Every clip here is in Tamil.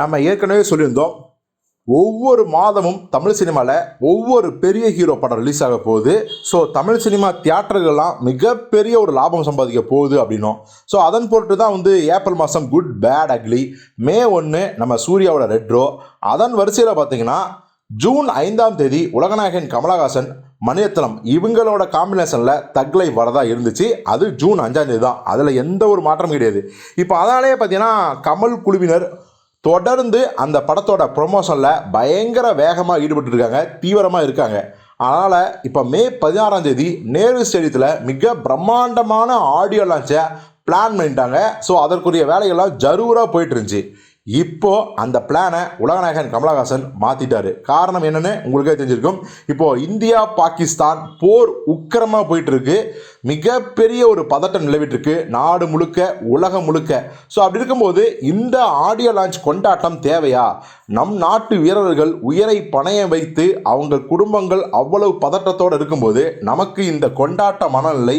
நம்ம ஏற்கனவே சொல்லியிருந்தோம் ஒவ்வொரு மாதமும் தமிழ் சினிமாவில் ஒவ்வொரு பெரிய ஹீரோ படம் ரிலீஸ் ஆக போகுது. ஸோ தமிழ் சினிமா தியேட்டர்கள்லாம் மிகப்பெரிய ஒரு லாபம் சம்பாதிக்க போகுது அப்படின்னும். ஸோ அதன் பொருட்டு தான் வந்து ஏப்ரல் மாதம் குட் பேட் அக்லி மே ஒன்று நம்ம சூர்யாவோட ரெட்ரோ அதன் வரிசையில் பார்த்தீங்கன்னா ஜூன் ஐந்தாம் தேதி உலகநாயகன் கமலஹாசன் மணிரத்னம் இவங்களோட காம்பினேஷனில் தக்லை வரதா இருந்துச்சு. அது ஜூன் அஞ்சாம் தேதி தான். அதில் எந்த ஒரு மாற்றமும் கிடையாது. இப்போ அதனாலேயே பார்த்தீங்கன்னா கமல் குழுவினர் தொடர்ந்து அந்த படத்தோட ப்ரொமோஷனில் பயங்கர வேகமாக ஈடுபட்டு இருக்காங்க தீவிரமாக இருக்காங்க. அதனால் இப்போ மே பதினாறாம் தேதி நேரு ஸ்டேடியத்தில் மிக பிரம்மாண்டமான ஆடியோ லான்ச்சை பிளான் பண்ணிட்டாங்க. ஸோ அதற்குரிய வேலைகள்லாம் ஜரூராக போயிட்டு இருந்துச்சு. இப்போ அந்த பிளானை உலகநாயகன் கமலஹாசன் மாத்திட்டாரு. காரணம் என்னன்னு உங்களுக்கே தெரிஞ்சிருக்கும். இப்போ இந்தியா பாகிஸ்தான் போர் உக்கிரமா போயிட்டு இருக்கு மிகப்பெரிய ஒரு பதட்டம் நிலவிட்டு இருக்கு நாடு முழுக்க உலகம் முழுக்க. ஸோ அப்படி இருக்கும்போது இந்த ஆடியோ லான்ச் கொண்டாட்டம் தேவையா? நம் நாட்டு வீரர்கள் உயிரை பணையம் வைத்து அவங்க குடும்பங்கள் அவ்வளவு பதட்டத்தோடு இருக்கும்போது நமக்கு இந்த கொண்டாட்ட மனநிலை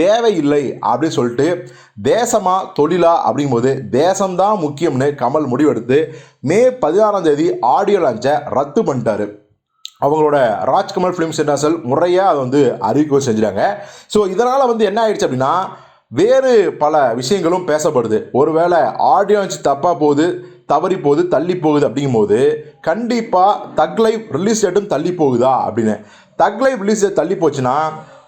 தேவையில்லை அப்படின்னு சொல்லிட்டு தேசமா தொழிலா அப்படிங்கும்போது தேசம்தான் முக்கியம்னு கமல் முடிவெடுத்து மே பதினாறாம் தேதி ஆடியோ லான்ச்சை ரத்து பண்ணிட்டாரு. அவங்களோட ராஜ்கமல் ஃபிலிம்ஸ் இன்டர்நேஷனல் முறையாக அதை வந்து அறிவிக்கை செஞ்சுட்டாங்க. ஸோ இதனால் வந்து என்ன ஆயிடுச்சு அப்படின்னா வேறு பல விஷயங்களும் பேசப்படுது. ஒருவேளை ஆடியோ லான்ச் தப்பாக போகுது தவறி போகுது தள்ளி போகுது அப்படிங்கும்போது கண்டிப்பாக தக் லைவ் ரிலீஸ் டேட்டும் தள்ளி போகுதா அப்படின்னு. தக் லைவ் ரிலீஸ் டேட் தள்ளி போச்சுன்னா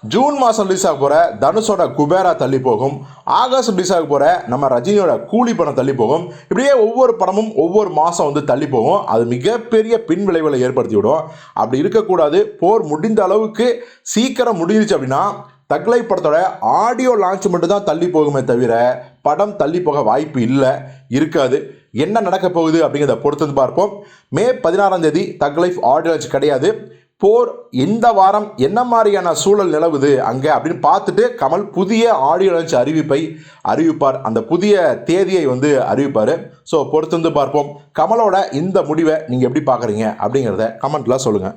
ஜூன் மாதம் ரிலீஸ் ஆக போகிற தனுஷோட குபேரா தள்ளி போகும். ஆகஸ்ட் ரிலீஸ் ஆக போகிற நம்ம ரஜினியோட கூலி படம் தள்ளி போகும். இப்படியே ஒவ்வொரு படமும் ஒவ்வொரு மாதம் வந்து தள்ளி போகும். அது மிகப்பெரிய பின்விளைவுகளை ஏற்படுத்தி விடும். அப்படி இருக்கக்கூடாது. போர் முடிந்த அளவுக்கு சீக்கிரம் முடிஞ்சிச்சு அப்படின்னா தக்லை படத்தோட ஆடியோ லான்ச் மட்டும் தான் தள்ளி போகுமே தவிர படம் தள்ளி போக வாய்ப்பு இல்லை இருக்காது. என்ன நடக்க போகுது அப்படிங்கிறத பொறுத்து வந்து பார்ப்போம். மே பதினாறாம் தேதி தக் லைஃப் ஆடியோ லான்ச் கிடையாது. போர் இந்த வாரம் என்ன மாதிரியான சூழல் நிலவுது அங்கே அப்படின்னு பார்த்துட்டு கமல் புதிய ஆடியோ லான்ச் அறிவிப்பை அறிவிப்பார். அந்த புதிய தேதியை வந்து அறிவிப்பார். ஸோ பொறுத்து வந்து பார்ப்போம். கமலோட இந்த முடிவை நீங்கள் எப்படி பார்க்குறீங்க அப்படிங்கிறத கமெண்ட்டில் சொல்லுங்கள்